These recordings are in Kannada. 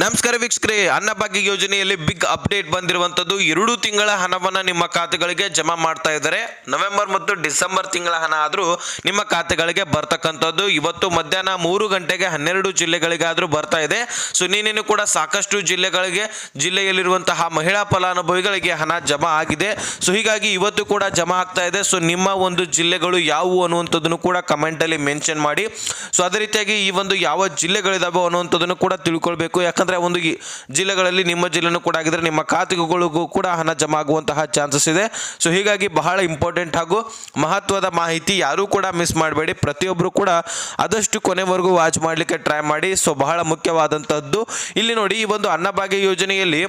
ನಮಸ್ಕಾರ ವೀಕ್ಷಕರೇ ಅನ್ನಭಾಗ್ಯ ಯೋಜನೆಯಲ್ಲಿ ಬಿಗ್ ಅಪ್ಡೇಟ್ ಬಂದಿರುವಂತದ್ದು ಎರಡು ತಿಂಗಳ ಹಣವನ್ನ ನಿಮ್ಮ ಖಾತೆಗಳಿಗೆ ಜಮಾ ಮಾಡ್ತಾ ಇದ್ದಾರೆ. ನವೆಂಬರ್ ಮತ್ತು ಡಿಸೆಂಬರ್ ತಿಂಗಳ ಹಣ ಆದರೂ ನಿಮ್ಮ ಖಾತೆಗಳಿಗೆ ಬರ್ತಕ್ಕಂಥದ್ದು ಇವತ್ತು ಮಧ್ಯಾಹ್ನ ಮೂರು ಗಂಟೆಗೆ ಹನ್ನೆರಡು ಜಿಲ್ಲೆಗಳಿಗಾದರೂ ಬರ್ತಾ ಇದೆ. ಸೊ ನೀನೇನು ಕೂಡ ಸಾಕಷ್ಟು ಜಿಲ್ಲೆಗಳಿಗೆ, ಜಿಲ್ಲೆಯಲ್ಲಿರುವಂತಹ ಮಹಿಳಾ ಫಲಾನುಭವಿಗಳಿಗೆ ಹಣ ಜಮಾ ಆಗಿದೆ. ಸೊ ಹೀಗಾಗಿ ಇವತ್ತು ಕೂಡ ಜಮಾ ಆಗ್ತಾ ಇದೆ. ಸೊ ನಿಮ್ಮ ಒಂದು ಜಿಲ್ಲೆಗಳು ಯಾವುವು ಅನ್ನುವಂಥದ್ದನ್ನು ಕೂಡ ಕಮೆಂಟಲ್ಲಿ ಮೆನ್ಷನ್ ಮಾಡಿ. ಸೊ ಅದೇ ರೀತಿಯಾಗಿ ಈ ಒಂದು ಯಾವ ಜಿಲ್ಲೆಗಳಿದಾವೆ ಅನ್ನುವಂಥದ್ದನ್ನು ಕೂಡ ತಿಳ್ಕೊಳ್ಬೇಕು. ಯಾಕಂದ್ರೆ ಒಂದು ಈ ಜಿಲ್ಲೆಗಳಲ್ಲಿ ನಿಮ್ಮ ಜಿಲ್ಲೆನೂ ಕೂಡ ಆಗಿದ್ರೆ ನಿಮ್ಮ ಖಾತೆಗಳಿಗೂ ಕೂಡ ಹಣ ಜಮಾ ಆಗುವಂತಹ ಚಾನ್ಸಸ್ ಇದೆ. ಸೊ ಹೀಗಾಗಿ ಬಹಳ ಇಂಪಾರ್ಟೆಂಟ್ ಹಾಗೂ ಮಹತ್ವದ ಮಾಹಿತಿ ಯಾರೂ ಕೂಡ ಮಿಸ್ ಮಾಡಬೇಡಿ. ಪ್ರತಿಯೊಬ್ಬರು ಕೂಡ ಆದಷ್ಟು ಕೊನೆವರೆಗೂ ವಾಚ್ ಮಾಡಲಿಕ್ಕೆ ಟ್ರೈ ಮಾಡಿ. ಸೊ ಬಹಳ ಮುಖ್ಯವಾದಂಥದ್ದು. ಇಲ್ಲಿ ನೋಡಿ ಈ ಒಂದು ಅನ್ನಭಾಗ್ಯ ಯೋಜನೆಯಲ್ಲಿ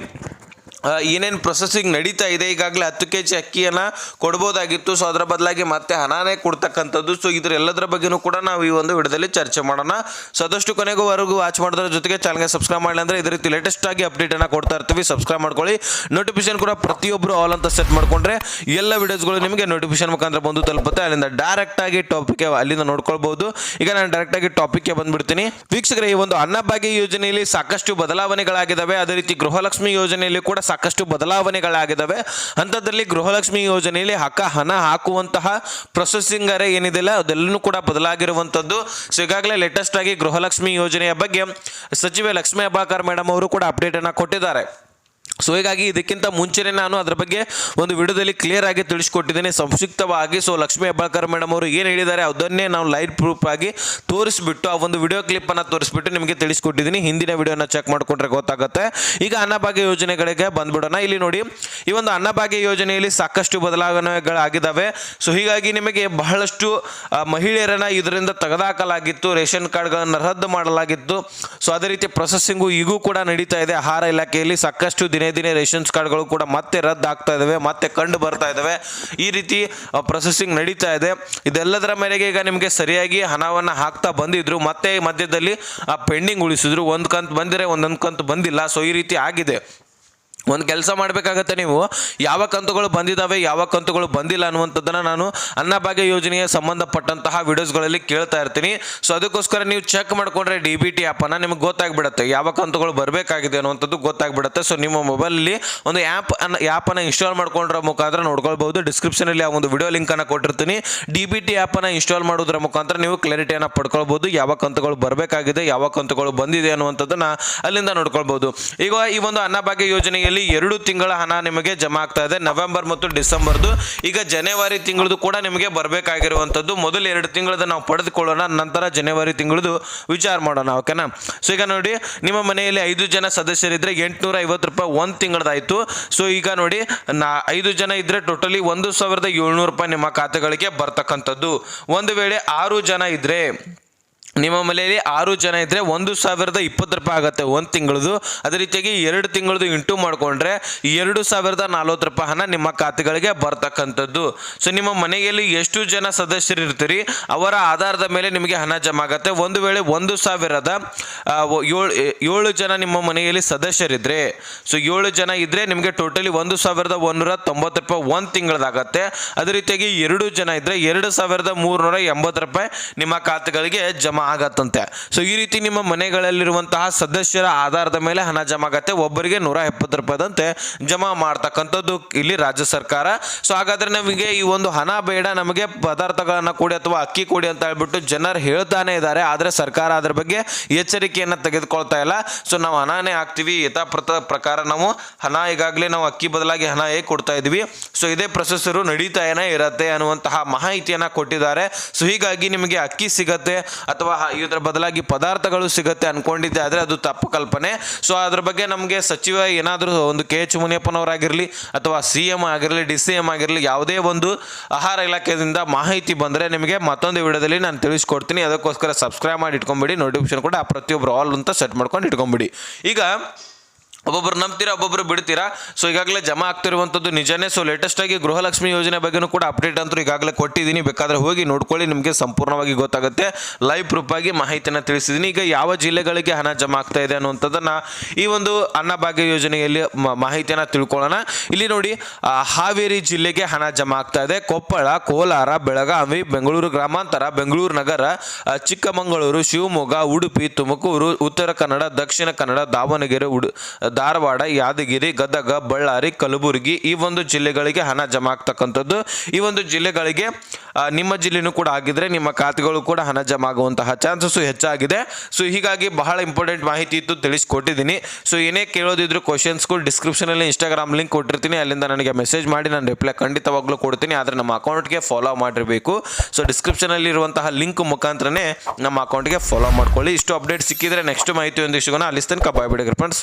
ಏನೇನು ಪ್ರೊಸೆಸಿಂಗ್ ನಡೀತಾ ಇದೆ, ಈಗಾಗಲೇ ಹತ್ತು ಕೆ ಜಿ ಅಕ್ಕಿಯನ್ನು ಕೊಡ್ಬೋದಾಗಿತ್ತು. ಸೊ ಅದರ ಬದಲಾಗಿ ಮತ್ತೆ ಹಣನೇ ಕೊಡ್ತಕ್ಕಂಥದ್ದು. ಸೊ ಇದ್ರ ಎಲ್ಲದರ ಬಗ್ಗೆನೂ ಕೂಡ ನಾವು ಈ ಒಂದು ವಿಡಿಯೋದಲ್ಲಿ ಚರ್ಚೆ ಮಾಡೋಣ. ಸೊ ಕೊನೆಗೂ ಕೊನೆಗೋವರೆಗೂ ವಾಚ್ ಮಾಡೋದ್ರ ಜೊತೆಗೆ ಚಾನಲ್ಗೆ ಸಬ್ಸ್ಕ್ರೈಬ್ ಮಾಡಲಿ ಅಂದರೆ ಇದೇ ರೀತಿ ಲೇಟೆಸ್ಟ್ ಆಗಿ ಅಪ್ಡೇಟನ್ನು ಕೊಡ್ತಾ ಇರ್ತೀವಿ. ಸಬ್ಸ್ಕ್ರೈಬ್ ಮಾಡ್ಕೊಳ್ಳಿ. ನೋಟಿಫಿಕೇಶನ್ ಕೂಡ ಪ್ರತಿಯೊಬ್ಬರು ಆಲ್ ಅಂತ ಸೆಟ್ ಮಾಡಿಕೊಂಡ್ರೆ ಎಲ್ಲ ವಿಡಿಯೋಸ್ಗಳು ನಿಮಗೆ ನೋಟಿಫಿಕೇಶನ್ ಮುಖಾಂತರ ಬಂದು ತಲುಪುತ್ತೆ. ಅಲ್ಲಿಂದ ಡೈರೆಕ್ಟ್ ಆಗಿ ಟಾಪಿಕ್ ಅಲ್ಲಿಂದ ನೋಡ್ಕೊಳ್ಬಹುದು. ಈಗ ನಾನು ಡೈರೆಕ್ಟ್ ಆಗಿ ಟಾಪಿಕ್ಗೆ ಬಂದ್ಬಿಡ್ತೀನಿ. ವೀಕ್ಷಕರೇ, ಈ ಒಂದು ಅನ್ನಭಾಗ್ಯ ಯೋಜನೆಯಲ್ಲಿ ಸಾಕಷ್ಟು ಬದಲಾವಣೆಗಳಾಗಿದ್ದಾವೆ. ಅದೇ ರೀತಿ ಗೃಹಲಕ್ಷ್ಮಿ ಯೋಜನೆಯಲ್ಲಿ ಕೂಡ ಸಾಕಷ್ಟು ಬದಲಾವಣೆಗಳಾಗಿದ್ದಾವೆ ಅಂಥದ್ರಲ್ಲಿ ಗೃಹಲಕ್ಷ್ಮಿ ಯೋಜನೆಯಲ್ಲಿ ಹಕ್ಕ ಹಣ ಹಾಕುವಂತಹ ಪ್ರೊಸೆಸಿಂಗ್ ಅರೆ ಏನಿದೆಯಲ್ಲ ಅದೆಲ್ಲನೂ ಕೂಡ ಬದಲಾಗಿರುವಂಥದ್ದು. ಸೊ ಈಗಾಗಲೇ ಲೇಟೆಸ್ಟ್ ಆಗಿ ಗೃಹಲಕ್ಷ್ಮಿ ಯೋಜನೆಯ ಬಗ್ಗೆ ಸಚಿವೆ ಲಕ್ಷ್ಮೀ ಅಬಾಕರ್ ಮೇಡಮ್ ಅವರು ಕೂಡ ಅಪ್ಡೇಟ್ ಅನ್ನ ಕೊಟ್ಟಿದ್ದಾರೆ. ಸೊ ಹೀಗಾಗಿ ಇದಕ್ಕಿಂತ ಮುಂಚೆನೇ ನಾನು ಅದರ ಬಗ್ಗೆ ಒಂದು ವಿಡಿಯೋದಲ್ಲಿ ಕ್ಲಿಯರ್ ಆಗಿ ತಿಳಿಸ್ಕೊಟ್ಟಿದ್ದೀನಿ. ಸಂಕ್ಷಿಪ್ತವಾಗಿ ಸೊ ಲಕ್ಷ್ಮೀ ಹೆಬ್ಬಾಳ್ಕರ್ ಮೇಡಮ್ ಅವರು ಏನು ಹೇಳಿದ್ದಾರೆ ಅದನ್ನೇ ನಾವು ಲೈಟ್ ಪ್ರೂಫ್ ಆಗಿ ತೋರಿಸ್ಬಿಟ್ಟು, ಆ ಒಂದು ವಿಡಿಯೋ ಕ್ಲಿಪ್ಪನ್ನು ತೋರಿಸ್ಬಿಟ್ಟು ನಿಮಗೆ ತಿಳಿಸ್ಕೊಟ್ಟಿದ್ದೀನಿ. ಹಿಂದಿನ ವಿಡಿಯೋನ ಚೆಕ್ ಮಾಡಿಕೊಂಡ್ರೆ ಗೊತ್ತಾಗುತ್ತೆ. ಈಗ ಅನ್ನಭಾಗ್ಯ ಯೋಜನೆಗಳಿಗೆ ಬಂದ್ಬಿಡೋಣ. ಇಲ್ಲಿ ನೋಡಿ, ಈ ಒಂದು ಅನ್ನಭಾಗ್ಯ ಯೋಜನೆಯಲ್ಲಿ ಸಾಕಷ್ಟು ಬದಲಾವಣೆಗಳಾಗಿದ್ದಾವೆ. ಸೊ ಹೀಗಾಗಿ ನಿಮಗೆ ಬಹಳಷ್ಟು ಮಹಿಳೆಯರನ್ನು ಇದರಿಂದ ತೆಗೆದುಹಾಕಲಾಗಿತ್ತು. ರೇಷನ್ ಕಾರ್ಡ್ಗಳನ್ನು ರದ್ದು ಮಾಡಲಾಗಿತ್ತು. ಸೊ ಅದೇ ರೀತಿ ಪ್ರೊಸೆಸಿಂಗು ಈಗೂ ಕೂಡ ನಡೀತಾ ಇದೆ. ಆಹಾರ ಇಲಾಖೆಯಲ್ಲಿ ಸಾಕಷ್ಟು ದಿನೇ ದಿನೇ ರೇಷನ್ಸ್ ಕಾರ್ಡ್ಗಳು ಕೂಡ ಮತ್ತೆ ರದ್ದು ಆಗ್ತಾ ಇದಾವೆ, ಮತ್ತೆ ಕಂಡು ಬರ್ತಾ ಇದ್ದಾವೆ ಈ ರೀತಿ ಪ್ರೊಸೆಸಿಂಗ್ ನಡೀತಾ ಇದೆ. ಇದೆಲ್ಲದರ ಮೇರೆಗೆ ಈಗ ನಿಮಗೆ ಸರಿಯಾಗಿ ಹಣವನ್ನು ಹಾಕ್ತಾ ಬಂದಿದ್ರು, ಮತ್ತೆ ಮಧ್ಯದಲ್ಲಿ ಪೆಂಡಿಂಗ್ ಉಳಿಸಿದ್ರು. ಒಂದು ಕಂತು ಬಂದರೆ ಒಂದೊಂದು ಕಂತು ಬಂದಿಲ್ಲ. ಸೊ ಈ ರೀತಿ ಆಗಿದೆ. ಒಂದು ಕೆಲಸ ಮಾಡಬೇಕಾಗತ್ತೆ ನೀವು. ಯಾವ ಕಂತುಗಳು ಬಂದಿದ್ದಾವೆ ಯಾವ ಕಂತುಗಳು ಬಂದಿಲ್ಲ ಅನ್ನುವಂಥದ್ದನ್ನು ನಾನು ಅನ್ನಭಾಗ್ಯ ಯೋಜನೆಗೆ ಸಂಬಂಧಪಟ್ಟಂತಹ ವಿಡಿಯೋಸ್ಗಳಲ್ಲಿ ಕೇಳ್ತಾ ಇರ್ತೀನಿ. ಸೊ ಅದಕ್ಕೋಸ್ಕರ ನೀವು ಚೆಕ್ ಮಾಡಿಕೊಂಡ್ರೆ ಡಿ ಬಿ ಟಿ ಆ್ಯಪನ್ನು ನಿಮಗೆ ಗೊತ್ತಾಗ್ಬಿಡುತ್ತೆ. ಯಾವ ಕಂತುಗಳು ಬರಬೇಕಾಗಿದೆ ಅನ್ನುವಂಥದ್ದು ಗೊತ್ತಾಗ್ಬಿಡುತ್ತೆ. ಸೊ ನಿಮ್ಮ ಮೊಬೈಲಲ್ಲಿ ಒಂದು ಆ್ಯಪ್ ಅನ್ನ, ಆ್ಯಪನ್ನು ಇನ್ಸ್ಟಾಲ್ ಮಾಡ್ಕೊಂಡ್ರ ಮುಖಾಂತರ ನೋಡ್ಕೊಳ್ಬಹುದು. ಡಿಸ್ಕ್ರಿಪ್ಷನಲ್ಲಿ ಆ ಒಂದು ವಿಡಿಯೋ ಲಿಂಕನ್ನು ಕೊಟ್ಟಿರ್ತೀನಿ. ಡಿ ಬಿ ಟಿ ಆ್ಯಪನ್ನು ಇನ್ಸ್ಟಾಲ್ ಮಾಡೋದ್ರ ಮುಖಾಂತರ ನೀವು ಕ್ಲಾರಿಟಿಯನ್ನು ಪಡ್ಕೊಳ್ಬೋದು ಯಾವ ಕಂತುಗಳು ಬರಬೇಕಾಗಿದೆ, ಯಾವ ಕಂತುಗಳು ಬಂದಿದೆ ಅನ್ನುವಂಥದ್ದನ್ನು ಅಲ್ಲಿಂದ ನೋಡ್ಕೊಳ್ಬೋದು ಈಗ ಈ ಒಂದು ಅನ್ನಭಾಗ್ಯ ಯೋಜನೆಯಲ್ಲಿ ಎರಡು ತಿಂಗಳ ಹಣ ನಿಮಗೆ ಜಮಾ ಆಗ್ತಾ ಇದೆ. ನವೆಂಬರ್ ಮತ್ತು ಡಿಸೆಂಬರ್ದು. ಈಗ ಜನವರಿ ತಿಂಗಳದು ಕೂಡ ನಿಮಗೆ ಬರಬೇಕಾಗಿರುವಂಥದ್ದು. ಮೊದಲು ಎರಡು ತಿಂಗಳದ ನಾವು ಪಡೆದುಕೊಳ್ಳೋಣ, ನಂತರ ಜನವರಿ ತಿಂಗಳದು ವಿಚಾರ ಮಾಡೋಣ ಓಕೆನಾ ಸೊ ಈಗ ನೋಡಿ, ನಿಮ್ಮ ಮನೆಯಲ್ಲಿ ಐದು ಜನ ಸದಸ್ಯರಿದ್ದರೆ ಎಂಟುನೂರ ಐವತ್ತು ರೂಪಾಯಿ ಒಂದು ತಿಂಗಳದಾಯಿತು. ಸೊ ಈಗ ನೋಡಿ, ನಾ, ಐದು ಜನ ಇದ್ದರೆ ಟೋಟಲಿ ಒಂದು ಸಾವಿರದ ಏಳ್ನೂರು ರೂಪಾಯಿ ನಿಮ್ಮ ಖಾತೆಗಳಿಗೆ ಬರ್ತಕ್ಕಂಥದ್ದು. ಒಂದು ವೇಳೆ ಆರು ಜನ ಇದ್ರೆ ನಿಮ್ಮ ಮನೆಯಲ್ಲಿ ಆರು ಜನ ಇದ್ದರೆ ಒಂದು ಸಾವಿರದ ಇಪ್ಪತ್ತು ರೂಪಾಯಿ ಆಗುತ್ತೆ ಒಂದು ತಿಂಗಳದು. ಅದೇ ರೀತಿಯಾಗಿ ಎರಡು ತಿಂಗಳದು ಇಂಟು ಮಾಡಿಕೊಂಡ್ರೆ ಎರಡು ಸಾವಿರದ ನಲ್ವತ್ತು ರೂಪಾಯಿ ಹಣ ನಿಮ್ಮ ಖಾತೆಗಳಿಗೆ ಬರ್ತಕ್ಕಂಥದ್ದು. ಸೊ ನಿಮ್ಮ ಮನೆಯಲ್ಲಿ ಎಷ್ಟು ಜನ ಸದಸ್ಯರು ಇರ್ತೀರಿ, ಅವರ ಆಧಾರದ ಮೇಲೆ ನಿಮಗೆ ಹಣ ಜಮಾ ಆಗುತ್ತೆ. ಒಂದು ವೇಳೆ ಒಂದು ಸಾವಿರದ ಏಳು ಏಳು ಜನ ನಿಮ್ಮ ಮನೆಯಲ್ಲಿ ಸದಸ್ಯರಿದ್ರೆ ಸೊ ಏಳು ಜನ ಇದ್ದರೆ ನಿಮಗೆ ಟೋಟಲಿ ಒಂದು ಸಾವಿರದ ಒಂದೂರ ತೊಂಬತ್ತು ರೂಪಾಯಿ ಒಂದು ತಿಂಗಳದಾಗತ್ತೆ ಅದೇ ರೀತಿಯಾಗಿ ಎರಡು ಜನ ಇದ್ದರೆ ಎರಡು ಸಾವಿರದ ಮೂರುನೂರ ಎಂಬತ್ತು ರೂಪಾಯಿ ನಿಮ್ಮ ಖಾತೆಗಳಿಗೆ ಜಮಾ ಆಗತ್ತಂತೆ. ಸೊ ಈ ರೀತಿ ನಿಮ್ಮ ಮನೆಗಳಲ್ಲಿರುವಂತಹ ಸದಸ್ಯರ ಆಧಾರದ ಮೇಲೆ ಹಣ ಜಮಾ ಆಗತ್ತೆ ಒಬ್ಬರಿಗೆ ನೂರ ಎಪ್ಪತ್ತು ರೂಪಾಯಿದಂತೆ ಜಮಾ ಮಾಡ್ತಕ್ಕಂಥದ್ದು ಇಲ್ಲಿ ರಾಜ್ಯ ಸರ್ಕಾರ. ಸೊ ಹಾಗಾದ್ರೆ ನಮಗೆ ಈ ಒಂದು ಹಣ ಬೇಡ, ನಮಗೆ ಪದಾರ್ಥಗಳನ್ನ ಕೊಡಿ ಅಥವಾ ಅಕ್ಕಿ ಕೊಡಿ ಅಂತ ಹೇಳ್ಬಿಟ್ಟು ಜನರು ಹೇಳ್ತಾನೆ ಇದ್ದಾರೆ. ಆದರೆ ಸರ್ಕಾರ ಅದ್ರ ಬಗ್ಗೆ ಎಚ್ಚರಿಕೆಯನ್ನು ತೆಗೆದುಕೊಳ್ತಾ ಇಲ್ಲ. ಸೊ ನಾವು ಹಣನೇ ಹಾಕ್ತೀವಿ. ಯಥಾಪ್ರತ ಪ್ರಕಾರ ನಾವು ಹಣ ಈಗಾಗಲೇ ನಾವು ಅಕ್ಕಿ ಬದಲಾಗಿ ಹಣ ಹೇಗೆ ಕೊಡ್ತಾ ಇದ್ವಿ ಸೊ ಇದೇ ಪ್ರೊಸೆಸರು ನಡೀತಾನೆ ಇರತ್ತೆ ಅನ್ನುವಂತಹ ಮಾಹಿತಿಯನ್ನು ಕೊಟ್ಟಿದ್ದಾರೆ. ಸೊ ಹೀಗಾಗಿ ನಿಮಗೆ ಅಕ್ಕಿ ಸಿಗತ್ತೆ ಅಥವಾ ಹ- ಇದರ ಬದಲಾಗಿ ಪದಾರ್ಥಗಳು ಸಿಗುತ್ತೆ ಅನ್ಕೊಂಡಿದ್ದೆ, ಆದರೆ ಅದು ತಪ್ಪು ಕಲ್ಪನೆ. ಸೊ ಅದ್ರ ಬಗ್ಗೆ ನಮಗೆ ಸಚಿವ ಏನಾದರೂ ಒಂದು ಕೆ ಎಚ್ ಮುನಿಯಪ್ಪನವರಾಗಿರಲಿ ಅಥವಾ ಸಿ ಎಂ ಆಗಿರಲಿ, ಡಿ ಸಿ ಎಂ ಆಗಿರಲಿ, ಯಾವುದೇ ಒಂದು ಆಹಾರ ಇಲಾಖೆಯಿಂದ ಮಾಹಿತಿ ಬಂದರೆ ನಿಮಗೆ ಮತ್ತೊಂದು ವಿಡಿಯೋದಲ್ಲಿ ನಾನು ತಿಳಿಸ್ಕೊಡ್ತೀನಿ. ಅದಕ್ಕೋಸ್ಕರ ಸಬ್ಸ್ಕ್ರೈಬ್ ಮಾಡಿ ಇಟ್ಕೊಂಬಿಡಿ ನೋಟಿಫಿಕೇಶನ್ ಕೂಡ ಪ್ರತಿಯೊಬ್ಬರು ಆಲ್ ಅಂತ ಸೆಟ್ ಮಾಡ್ಕೊಂಡು ಇಟ್ಕೊಂಬಿಡಿ. ಈಗ ಒಬ್ಬೊಬ್ರು ನಂಬ್ತೀರಾ, ಒಬ್ಬೊಬ್ರು ಬಿಡ್ತೀರಾ? ಸೊ ಈಗಾಗಲೇ ಜಮಾ ಆಗ್ತಿರುವಂಥದ್ದು ನಿಜನೇ. ಸೊ ಲೇಟೆಸ್ಟ್ ಆಗಿ ಗೃಹಲಕ್ಷ್ಮಿ ಯೋಜನೆ ಬಗ್ಗೆನೂ ಕೂಡ ಅಪ್ಡೇಟ್ ಅಂತೂ ಈಗಾಗಲೇ ಕೊಟ್ಟಿದ್ದೀನಿ. ಬೇಕಾದ್ರೆ ಹೋಗಿ ನೋಡ್ಕೊಳ್ಳಿ, ನಿಮಗೆ ಸಂಪೂರ್ಣವಾಗಿ ಗೊತ್ತಾಗುತ್ತೆ. ಲೈವ್ ಪ್ರೂಫ್ ಆಗಿ ಮಾಹಿತಿನ ತಿಳಿಸಿದ್ದೀನಿ. ಈಗ ಯಾವ ಜಿಲ್ಲೆಗಳಿಗೆ ಹಣ ಜಮಾ ಆಗ್ತಾ ಇದೆ ಅನ್ನುವಂಥದ್ದನ್ನ ಈ ಒಂದು ಅನ್ನಭಾಗ್ಯ ಯೋಜನೆಯಲ್ಲಿ ಮಾಹಿತಿಯನ್ನು ಮಾಹಿತಿಯನ್ನ ತಿಳ್ಕೊಳ್ಳೋಣ. ಇಲ್ಲಿ ನೋಡಿ ಹಾವೇರಿ ಜಿಲ್ಲೆಗೆ ಹಣ ಜಮಾ ಆಗ್ತಾ ಇದೆ. ಕೊಪ್ಪಳ, ಕೋಲಾರ, ಬೆಳಗಾವಿ, ಬೆಂಗಳೂರು ಗ್ರಾಮಾಂತರ, ಬೆಂಗಳೂರು ನಗರ ಚಿಕ್ಕಮಗಳೂರು, ಶಿವಮೊಗ್ಗ, ಉಡುಪಿ, ತುಮಕೂರು, ಉತ್ತರ ಕನ್ನಡ, ದಕ್ಷಿಣ ಕನ್ನಡ, ದಾವಣಗೆರೆ, ಉಡು ಧಾರವಾಡ, ಯಾದಗಿರಿ, ಗದಗ, ಬಳ್ಳಾರಿ, ಕಲಬುರಗಿ ಈ ಒಂದು ಜಿಲ್ಲೆಗಳಿಗೆ ಹಣ ಜಮಾ ಆಗ್ತಕ್ಕಂಥದ್ದು ಈ ಒಂದು ಜಿಲ್ಲೆಗಳಿಗೆ ನಿಮ್ಮ ಜಿಲ್ಲೆನೂ ಕೂಡ ಆಗಿದ್ರೆ ನಿಮ್ಮ ಖಾತೆಗಳು ಕೂಡ ಹಣ ಜಮಾ ಆಗುವಂತಹ ಚಾನ್ಸಸ್ ಹೆಚ್ಚಾಗಿದೆ. ಸೊ ಹೀಗಾಗಿ ಬಹಳ ಇಂಪಾರ್ಟೆಂಟ್ ಮಾಹಿತಿ ಇತ್ತು ತಿಳಿಸ್ಕೊಟ್ಟಿದ್ದೀನಿ. ಸೊ ಏನೇ ಕೇಳೋದಿದ್ರು ಕ್ವಶನ್ಸ್ಗಳು ಡಿಸ್ಕ್ರಿಪ್ಷನಲ್ಲಿ ಇನ್ಸ್ಟಾಗ್ರಾಮ್ ಲಿಂಕ್ ಕೊಟ್ಟಿರ್ತೀನಿ. ಅಲ್ಲಿಂದ ನನಗೆ ಮೆಸೇಜ್ ಮಾಡಿ, ನಾನು ರಿಪ್ಲೈ ಖಂಡಿತವಾಗ್ಲೂ ಕೊಡ್ತೀನಿ. ಆದರೆ ನಮ್ಮ ಅಕೌಂಟ್ಗೆ ಫಾಲೋ ಮಾಡಿರಬೇಕು. ಸೊ ಡಿಸ್ಕ್ರಿಪ್ಷನಲ್ಲಿ ಇರುವಂತಹ ಲಿಂಕ್ ಮುಖಾಂತರನೇ ನಮ್ಮ ಅಕೌಂಟ್ಗೆ ಫಾಲೋ ಮಾಡ್ಕೊಳ್ಳಿ. ಇಷ್ಟು ಅಪ್ಡೇಟ್ ಸಿಕ್ಕಿದ್ರೆ ನೆಕ್ಸ್ಟ್ ಮಾಹಿತಿ ಒಂದು ಸಿಗೋಣ. ಅಲ್ಲಿ ತನಕ ಬಾಯ್ ಫ್ರೆಂಡ್ಸ್